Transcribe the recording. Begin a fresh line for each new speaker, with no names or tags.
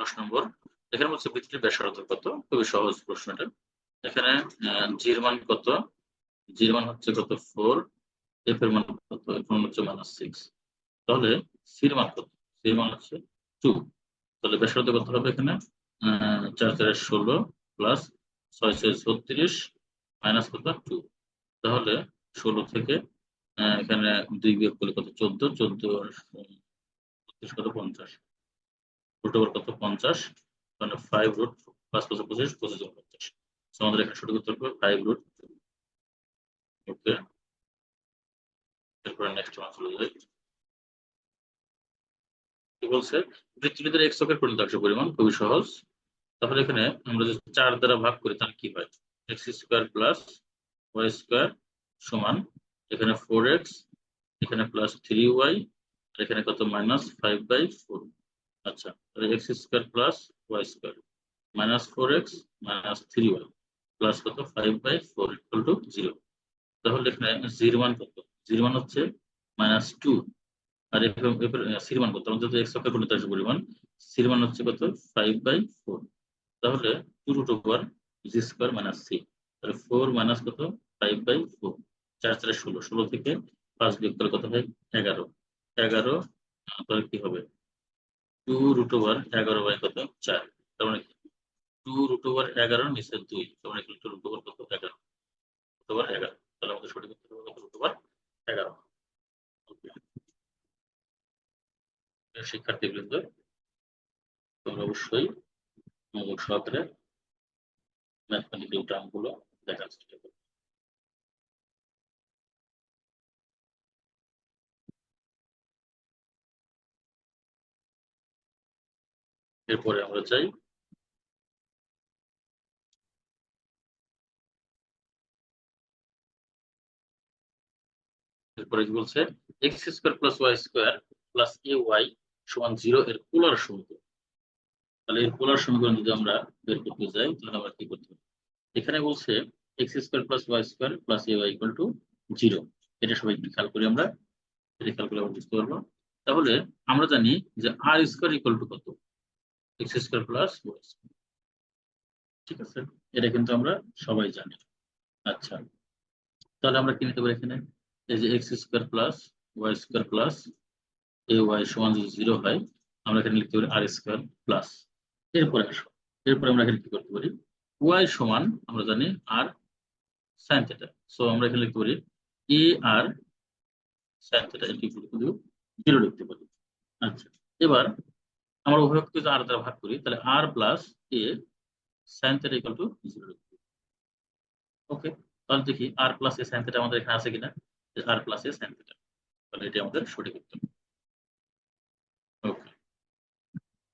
দশ নম্বর। এখানে হচ্ছে বৃত্তির ব্যাসার্ধ কত? খুবই সহজ প্রশ্নটা। এখানে জির মান কত? জির মান হচ্ছে কত? ফোর এফ এর মান কত? এফ মান হচ্ছে মাইনাস সিক্স তাহলে সির মান কত? সির মান হচ্ছে টু তাহলে ব্যাসার্ধ কত হবে এখানে? চার চার ষোলো প্লাস ছয় ছয় ছত্রিশ মাইনাস কত? টু তাহলে ষোলো থেকে এখানে দুই বিয়োগ করলে কত? চোদ্দ। চোদ্দ কত? পঞ্চাশ। রুট ওভার কত? পঞ্চাশ। মানে ফাইভ রুট পাঁচ পাঁচ পঁচিশ পঁচিশ পঞ্চাশ। So, আমাদের এখানে সঠিক উত্তর হবে ফাইভ রুট ওকে এরপরে নেক্সট ওয়ান চলে যাই। কি বলছে? বৃত্তটিদের এক্স অক্ষের পরিণত অংশ পরিমাণ খুবই সহজ। তাহলে এখানে আমরা যদি চার দ্বারা ভাগ করি, তাহলে কি হয়? X square plus y square সমান এখানে ফোর এক্স এখানে প্লাস থ্রি ওয়াই এখানে কত? মাইনাস ফাইভ বাই ফোর আচ্ছা তাহলে x square plus y square minus four x minus three y plus কত? Five by four equal to zero তাহলে এখানে জির মান কত? জির মান হচ্ছে মাইনাস টু আর সির মান কত? আমাদের এক্স অক্ষের পরিণত পরিমাণ সির মান হচ্ছে কত? ফাইভ বাই ফোর তাহলে two root over g square minus c তাহলে ফোর মাইনাস কত? ফাইভ বাই ফোর চার চারে ষোলো। ষোলো থেকে পাঁচ বিয়োগ করলে কত হয়? এগারো। এগারো তাহলে কি হবে? টু রুট ওভার এগারো বাই কত? চার। তার মানে টু রুট ওভার এগারো নিচে দুই। তার মানে টু রুট ওভার কত? এগারো। রুট ওভার এগারো। তাহলে আমাদের সঠিক উত্তর হবে কত? রুট ওভার এগারো। Okay. শিক্ষার্থী বৃন্দ তোমরা অবশ্যই মনোযোগ সহকারে ম্যাথমেটিক্যাল টার্মগুলো দেখার চেষ্টা করো। এরপরে আমরা চাই এরপরে কি বলছে? X square plus y square plus a y সমান জিরো এর পোলার সমীকরণ তাহলে এর পোলার সমীকরণ যদি আমরা বের করতে যাই, তাহলে আমরা কি করতে হবে এখানে বলছে x square plus y square plus a y equal to zero এটা সবাই একটু খেয়াল করি আমরা। এটা খেয়াল করে আমরা বুঝতে পারব। তাহলে আমরা জানি যে আর স্কোয়ার ইকুয়াল টু কত? এক্স স্কোয়ার প্লাস ওয়াই ঠিক আছে? এটা কিন্তু আমরা সবাই জানি। আচ্ছা। তাহলে আমরা কি নিতে পারি এখানে? এই যে x square plus y square plus a y সমান যদি জিরো হয়, আমরা এখানে লিখতে পারি আর স্কোয়ার প্লাস এরপরে আসো। এরপরে আমরা এখানে কি করতে পারি? ওয়াই সমান, আমরা জানি আর সাইন থেটা সো আমরা এখানে লিখতে পারি a r sine theta zero লিখতে পারি। আচ্ছা। এবার আমরা উভয়কে যদি আর দ্বারা ভাগ করি, তাহলে r plus a sine theta equal to zero okay তাহলে দেখি r plus a sine theta আমাদের এখানে আছে কিনা? R plus a sine theta তাহলে এটি আমাদের সঠিক উত্তর।